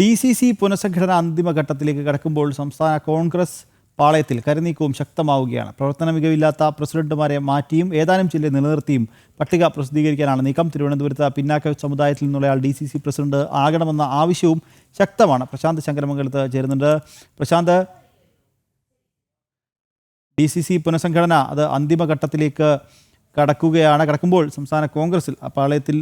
D C C പുനഃസംഘടന അന്തിമഘട്ടത്തിലേക്ക് കടക്കുമ്പോൾ സംസ്ഥാന കോൺഗ്രസ് പാളയത്തിൽ കരുനീക്കവും ശക്തമാവുകയാണ്. പ്രവർത്തന മികവില്ലാത്ത പ്രസിഡന്റുമാരെ മാറ്റിയും ഏതാനും ചില നിലനിർത്തിയും പട്ടിക പ്രസിദ്ധീകരിക്കാനാണ് നീക്കം. തിരുവനന്തപുരത്ത് പിന്നാക്ക സമുദായത്തിൽ നിന്നുള്ളയാൾ ഡി സി സി പ്രസിഡന്റ് ആകണമെന്ന ആവശ്യവും ശക്തമാണ്. പ്രശാന്ത് ശങ്കരമംഗലത്ത് ചേരുന്നുണ്ട്. പ്രശാന്ത് ഡി സി സി പുനഃസംഘടന അത് അന്തിമഘട്ടത്തിലേക്ക് കടക്കുകയാണ്. കടക്കുമ്പോൾ സംസ്ഥാന കോൺഗ്രസിൽ പാളയത്തിൽ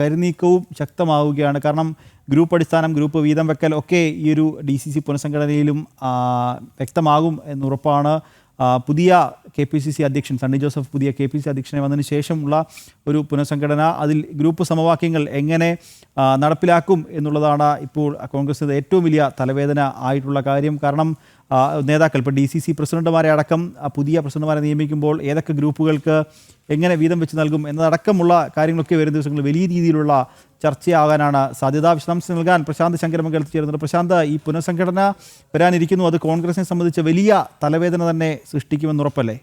കരുനീക്കവും ശക്തമാവുകയാണ്. കാരണം ഗ്രൂപ്പ് അടിസ്ഥാനം ഗ്രൂപ്പ് വീതം വെക്കൽ ഒക്കെ ഈ ഒരു ഡി സി സി പുനഃസംഘടനയിലും വ്യക്തമാകും എന്നുറപ്പാണ് പുതിയ കെ പി സി സി അധ്യക്ഷൻ സണ്ണി ജോസഫ് പുതിയ കെ പി സി അധ്യക്ഷനെ വന്നതിന് ശേഷമുള്ള ഒരു പുനഃസംഘടന. അതിൽ ഗ്രൂപ്പ് സമവാക്യങ്ങൾ എങ്ങനെ നടപ്പിലാക്കും എന്നുള്ളതാണ് ഇപ്പോൾ കോൺഗ്രസ് ഏറ്റവും വലിയ തലവേദന ആയിട്ടുള്ള കാര്യം. കാരണം നേതാക്കൾ ഇപ്പോൾ ഡി സി സി പ്രസിഡന്റുമാരെ അടക്കം പുതിയ പ്രസിഡന്റുമാരെ നിയമിക്കുമ്പോൾ ഏതൊക്കെ ഗ്രൂപ്പുകൾക്ക് എങ്ങനെ വീതം വെച്ച് നൽകും എന്നതടക്കമുള്ള കാര്യങ്ങളൊക്കെ വരുന്ന ദിവസങ്ങളിൽ വലിയ രീതിയിലുള്ള ചർച്ചയാകാനാണ് സാധ്യത. വിശദാംശം നൽകാൻ പ്രശാന്ത് ശങ്കരമംഗലത്ത് ചേരുന്നുണ്ട്. പ്രശാന്ത് ഈ പുനഃസംഘടന വരാനിരിക്കുന്നു. അത് കോൺഗ്രസിനെ സംബന്ധിച്ച് വലിയ തലവേദന തന്നെ സൃഷ്ടിക്കുമെന്ന് ഉറപ്പല്ലേ?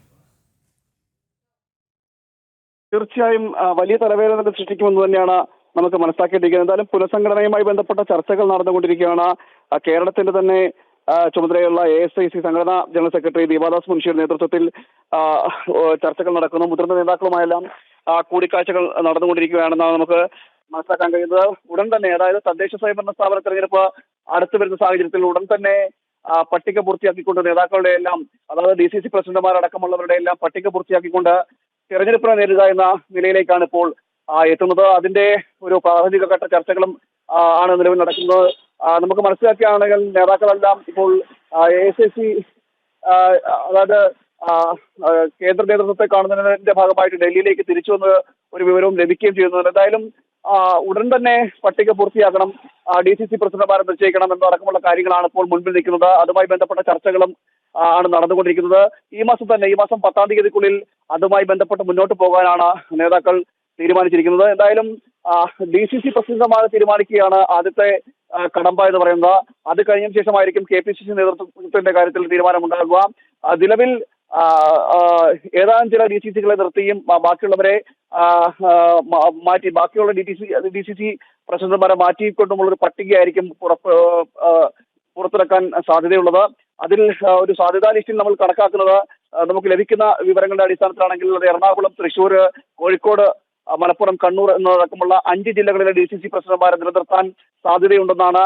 തീർച്ചയായും വലിയ തലവേദന തന്നെ സൃഷ്ടിക്കുമെന്ന് തന്നെയാണ് നമുക്ക് മനസ്സിലാക്കിയിട്ടിരിക്കുന്നത്. എന്തായാലും പുനഃസംഘടനയുമായി ബന്ധപ്പെട്ട ചർച്ചകൾ നടന്നുകൊണ്ടിരിക്കുകയാണ്. കേരളത്തിന്റെ തന്നെ ചുമതലയുള്ള എ എസ് ഐ സി സംഘടനാ ജനറൽ സെക്രട്ടറി ദീപാദാസ് മുൻഷിയുടെ നേതൃത്വത്തിൽ ചർച്ചകൾ നടക്കുന്നു. മുതിർന്ന നേതാക്കളുമായെല്ലാം കൂടിക്കാഴ്ചകൾ നടന്നുകൊണ്ടിരിക്കുകയാണെന്നാണ് നമുക്ക് മനസ്സിലാക്കാൻ കഴിയുന്നത് ഉടൻ തന്നെ അതായത് തദ്ദേശ സ്വയംഭരണ സ്ഥാപന തെരഞ്ഞെടുപ്പ് അടുത്തു വരുന്ന സാഹചര്യത്തിൽ ഉടൻ തന്നെ പട്ടിക പൂർത്തിയാക്കിക്കൊണ്ട് നേതാക്കളുടെ എല്ലാം അതായത് ഡി സി സി പ്രസിഡന്റുമാരടക്കമുള്ളവരുടെ എല്ലാം പട്ടിക പൂർത്തിയാക്കിക്കൊണ്ട് തെരഞ്ഞെടുപ്പിനെ നേരിടുക എന്ന നിലയിലേക്കാണ് ഇപ്പോൾ എത്തുന്നത്. അതിന്റെ ഒരു പ്രാഥമിക ഘട്ട ചർച്ചകളും ആണ് നിലവിൽ നടക്കുന്നത്. നമുക്ക് മനസ്സിലാക്കുകയാണെങ്കിൽ നേതാക്കളെല്ലാം ഇപ്പോൾ എ ഐ സി അതായത് കേന്ദ്ര നേതൃത്വത്തെ കാണുന്നതിന്റെ ഭാഗമായിട്ട് ഡൽഹിയിലേക്ക് തിരിച്ചു വന്ന് ഒരു വിവരവും ലഭിക്കുകയും ചെയ്യുന്നുണ്ട്. എന്തായാലും ഉടൻ തന്നെ പട്ടിക പൂർത്തിയാക്കണം. ഡി സി സി പ്രസിഡന്റുമാരെ നിശ്ചയിക്കണം എന്നടക്കമുള്ള കാര്യങ്ങളാണ് ഇപ്പോൾ മുൻപിൽ നിൽക്കുന്നത്. അതുമായി ബന്ധപ്പെട്ട ചർച്ചകളും ആണ് നടന്നുകൊണ്ടിരിക്കുന്നത്. ഈ മാസം തന്നെ ഈ മാസം പത്താം തീയതിക്കുള്ളിൽ അതുമായി ബന്ധപ്പെട്ട് മുന്നോട്ട് പോകാനാണ് നേതാക്കൾ തീരുമാനിച്ചിരിക്കുന്നത്. എന്തായാലും ഡി സി സി പ്രസിഡന്റുമാരെ തീരുമാനിക്കുകയാണ് ആദ്യത്തെ കടമ്പ എന്ന് പറയുന്നത്. അത് കഴിഞ്ഞ ശേഷമായിരിക്കും കെ പി സി സി നേതൃത്വത്തിന്റെ കാര്യത്തിൽ തീരുമാനമുണ്ടാകുക. നിലവിൽ ഏതാനും ചില ഡി സി സികളെ നിർത്തിയും ബാക്കിയുള്ളവരെ മാറ്റി ബാക്കിയുള്ള D T C D C C പ്രസിഡന്റുമാരെ മാറ്റിക്കൊണ്ടുമുള്ള ഒരു പട്ടികയായിരിക്കും പുറപ്പ് പുറത്തിറക്കാൻ സാധ്യതയുള്ളത്. അതിൽ ഒരു സാധ്യതാ ലിസ്റ്റിൽ നമ്മൾ കണക്കാക്കുന്നത് നമുക്ക് ലഭിക്കുന്ന വിവരങ്ങളുടെ അടിസ്ഥാനത്തിലാണെങ്കിൽ അത് എറണാകുളം തൃശ്ശൂർ കോഴിക്കോട് മലപ്പുറം കണ്ണൂർ എന്നതടക്കമുള്ള അഞ്ച് ജില്ലകളിലെ ഡി സി സി പ്രസിഡന്റുമാരെ നിലനിർത്താൻ സാധ്യതയുണ്ടെന്നാണ്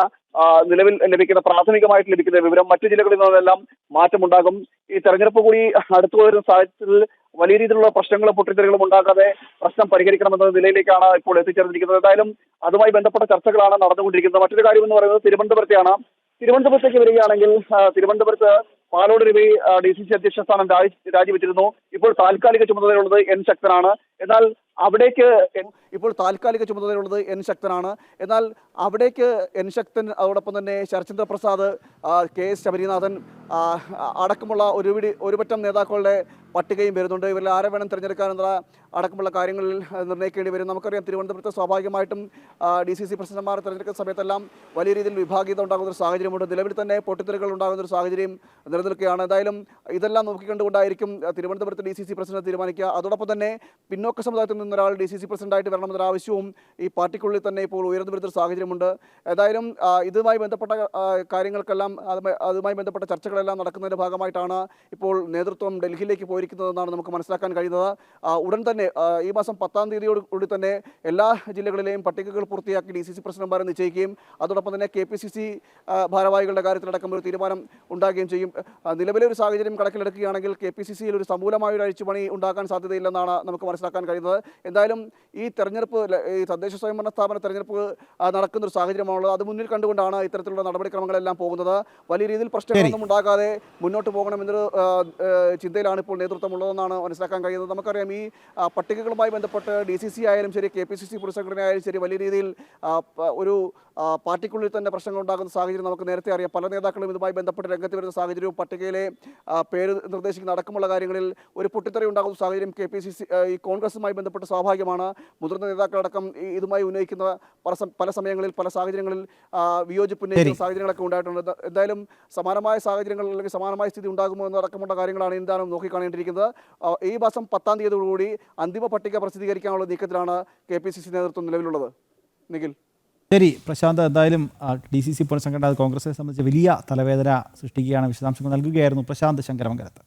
നിലവിൽ ലഭിക്കുന്ന പ്രാഥമികമായിട്ട് ലഭിക്കുന്ന വിവരം മറ്റു ജില്ലകളിൽ നിന്നെല്ലാം മാറ്റമുണ്ടാകും. ഈ തെരഞ്ഞെടുപ്പ് കൂടി അടുത്തു വരുന്ന സാഹചര്യത്തിൽ വലിയ രീതിയിലുള്ള പ്രശ്നങ്ങളും പൊട്ടിത്തെറികളും ഉണ്ടാകാതെ പ്രശ്നം പരിഹരിക്കണമെന്ന നിലയിലേക്കാണ് ഇപ്പോൾ എത്തിച്ചേർന്നിരിക്കുന്നത്. എന്തായാലും അതുമായി ബന്ധപ്പെട്ട ചർച്ചകളാണ് നടന്നുകൊണ്ടിരിക്കുന്നത്. മറ്റൊരു കാര്യം എന്ന് പറയുന്നത് തിരുവനന്തപുരത്തെയാണ്. തിരുവനന്തപുരത്തേക്ക് വരികയാണെങ്കിൽ തിരുവനന്തപുരത്ത് Palode Ravi D C C അധ്യക്ഷ സ്ഥാനം രാജി രാജിവെച്ചിരുന്നു. ഇപ്പോൾ താൽക്കാലിക ചുമതലയുള്ളത് എൻ ശക്തനാണ്. എന്നാൽ അവിടേക്ക് ഇപ്പോൾ താൽക്കാലിക ചുമതലയുള്ളത് എൻ ശക്തനാണ്. എന്നാൽ അവിടേക്ക് എൻ ശക്തൻ അതോടൊപ്പം തന്നെ ശരചന്ദ്ര പ്രസാദ് കെ എസ് ശബരിനാഥൻ അടക്കമുള്ള ഒരുപിടി ഒരുപറ്റം നേതാക്കളുടെ പട്ടികയും വരുന്നുണ്ട്. ഇവരിൽ ആരെ വേണം തിരഞ്ഞെടുക്കാനെന്നുള്ള അടക്കമുള്ള കാര്യങ്ങളിൽ നിർണയിക്കേണ്ടി വരും. നമുക്കറിയാം തിരുവനന്തപുരത്ത് സ്വാഭാവികമായിട്ടും ഡി സി സി പ്രസിഡന്റുമാർ തിരഞ്ഞെടുക്കുന്ന സമയത്തെല്ലാം വലിയ രീതിയിൽ വിഭാഗീയത ഉണ്ടാകുന്ന ഒരു സാഹചര്യമുണ്ട്. നിലവിൽ തന്നെ പൊട്ടിത്തെറികൾ ഉണ്ടാകുന്ന ഒരു സാഹചര്യം നിലനിൽക്കുകയാണ്. എന്തായാലും ഇതെല്ലാം നോക്കിക്കണ്ടുകൊണ്ടായിരിക്കും തിരുവനന്തപുരത്ത് ഡി സി സി പ്രസിഡന്റ് തീരുമാനിക്കുക. അതോടൊപ്പം തന്നെ പിന്നോക്ക സമുദായത്തിൽ നിന്നൊരാൾ ഡി സി സി പ്രസിഡന്റായിട്ട് വരണമെന്നൊരു ആവശ്യവും ഈ പാർട്ടിക്കുള്ളിൽ തന്നെ ഇപ്പോൾ ഉയർന്നു വരുന്നൊരു സാഹചര്യമുണ്ട് ഏതായാലും ഇതുമായി ബന്ധപ്പെട്ട കാര്യങ്ങൾക്കെല്ലാം അതുമായി- ബന്ധപ്പെട്ട ബന്ധപ്പെട്ട ചർച്ചകളെല്ലാം നടക്കുന്നതിന്റെ ഭാഗമായിട്ടാണ് ഇപ്പോൾ നേതൃത്വം ഡൽഹിയിലേക്ക് പോയിരിക്കുന്നതെന്നാണ് നമുക്ക് മനസ്സിലാക്കാൻ കഴിയുന്നത്. ഉടൻ തന്നെ ഈ മാസം പത്താം തീയതിയോട് കൂടി തന്നെ എല്ലാ ജില്ലകളിലെയും പട്ടികകൾ പൂർത്തിയാക്കി ഡി സി സി പ്രസിഡന്റുമാരെ നിശ്ചയിക്കുകയും അതോടൊപ്പം തന്നെ കെ പി സി സി ഭാരവാഹികളുടെ കാര്യത്തിലടക്കം ഒരു തീരുമാനം ഉണ്ടാകുകയും ചെയ്യും. നിലവിലെ ഒരു സാഹചര്യം കണക്കിലെടുക്കുകയാണെങ്കിൽ കെ പി സി സിയിൽ ഒരു സമൂലമായ ഒരു അഴിച്ചുപണി ഉണ്ടാക്കാൻ സാധ്യതയില്ലെന്നാണ് നമുക്ക് മനസ്സിലാക്കാൻ കഴിയുന്നത്. എന്തായാലും ഈ തെരഞ്ഞെടുപ്പ് ഈ തദ്ദേശ സ്വയംഭരണ സ്ഥാപന തെരഞ്ഞെടുപ്പ് നടക്കുന്ന ഒരു സാഹചര്യമാണുള്ളത്. അത് മുന്നിൽ കണ്ടുകൊണ്ടാണ് ഇത്തരത്തിലുള്ള നടപടിക്രമങ്ങളെല്ലാം പോകുന്നത്. വലിയ രീതിയിൽ പ്രശ്നങ്ങളൊന്നും ഉണ്ടാകാതെ മുന്നോട്ട് പോകണമെന്നൊരു ചിന്തയിലാണ് ഇപ്പോൾ നേതൃത്വമുള്ളതെന്നാണ് മനസ്സിലാക്കാൻ കഴിയുന്നത്. നമുക്കറിയാം ഈ പട്ടികകളുമായി ബന്ധപ്പെട്ട് ഡി സി സി ആയാലും ശരി കെ പി സി സി പുനഃസംഘടന ആയാലും ശരി വലിയ രീതിയിൽ ഒരു പാർട്ടിക്കുള്ളിൽ തന്നെ പ്രശ്നങ്ങൾ ഉണ്ടാകുന്ന സാഹചര്യം നമുക്ക് നേരത്തെ അറിയാം. പല നേതാക്കളും ഇതുമായി ബന്ധപ്പെട്ട് രംഗത്ത് വരുന്ന സാഹചര്യവും പട്ടികയിലെ പേര് നിർദ്ദേശിക്കുന്ന അടക്കമുള്ള കാര്യങ്ങളിൽ ഒരു പൊട്ടിത്തെറി ഉണ്ടാകുന്ന സാഹചര്യം കെ പി സി സി ഈ കോൺഗ്രസുമായി ബന്ധപ്പെട്ട് സ്വാഭാവികമാണ്. മുതിർന്ന നേതാക്കളടക്കം ഇതുമായി ഉന്നയിക്കുന്ന പല പല സമയങ്ങളിൽ പല സാഹചര്യങ്ങളിൽ വിയോജിപ്പ് ഉന്നയിക്കുന്ന സാഹചര്യങ്ങളൊക്കെ ഉണ്ടായിട്ടുണ്ട്. എന്തായാലും സമാനമായ സാഹചര്യങ്ങൾ അല്ലെങ്കിൽ സമാനമായ സ്ഥിതി ഉണ്ടാകുമോ എന്നടക്കമുള്ള കാര്യങ്ങളാണ് എന്താണ് നോക്കിക്കാണേണ്ടിയിരിക്കുന്നത്. ആ, ഈ മാസം പത്താം തീയതിയോടുകൂടി അന്തിമ പട്ടിക പ്രസിദ്ധീകരിക്കാനുള്ള നീക്കത്തിലാണ് കെ പി സി സി നേതൃത്വം നിലവിലുള്ളത്. നിഖിൽ. ശരി പ്രശാന്ത് എന്തായാലും ഡി സി സി പുനഃസംഘടന കോൺഗ്രസിനെ സംബന്ധിച്ച് വലിയ തലവേദന സൃഷ്ടിക്കുകയാണ് വിശദാംശങ്ങൾ നൽകുകയായിരുന്നു പ്രശാന്ത് ശങ്കരമംഗലത്ത്.